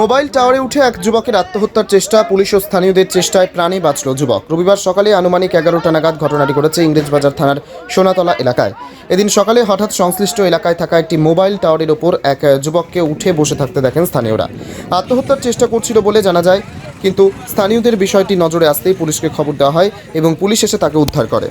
Mobile টাওয়ারে উঠে এক যুবকের আত্মহত্যার চেষ্টা, পুলিশ ও স্থানীয়দের চেষ্টায় প্রাণে বাঁচল যুবক। রবিবার সকালে আনুমানিক এগারোটা নাগাদ ঘটনাটি ঘটেছে ইংরেজবাজার থানার সোনাতলা এলাকায়। এদিন সকালে হঠাৎ সংশ্লিষ্ট এলাকায় থাকা একটি মোবাইল টাওয়ারের ওপর এক যুবককে উঠে বসে থাকতে দেখেন স্থানীয়রা। আত্মহত্যার চেষ্টা করছিল বলে জানা যায়, কিন্তু স্থানীয়দের বিষয়টি নজরে আসতেই পুলিশকে খবর দেওয়া হয় এবং পুলিশ এসে তাকে উদ্ধার করে।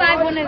ভাই বোনের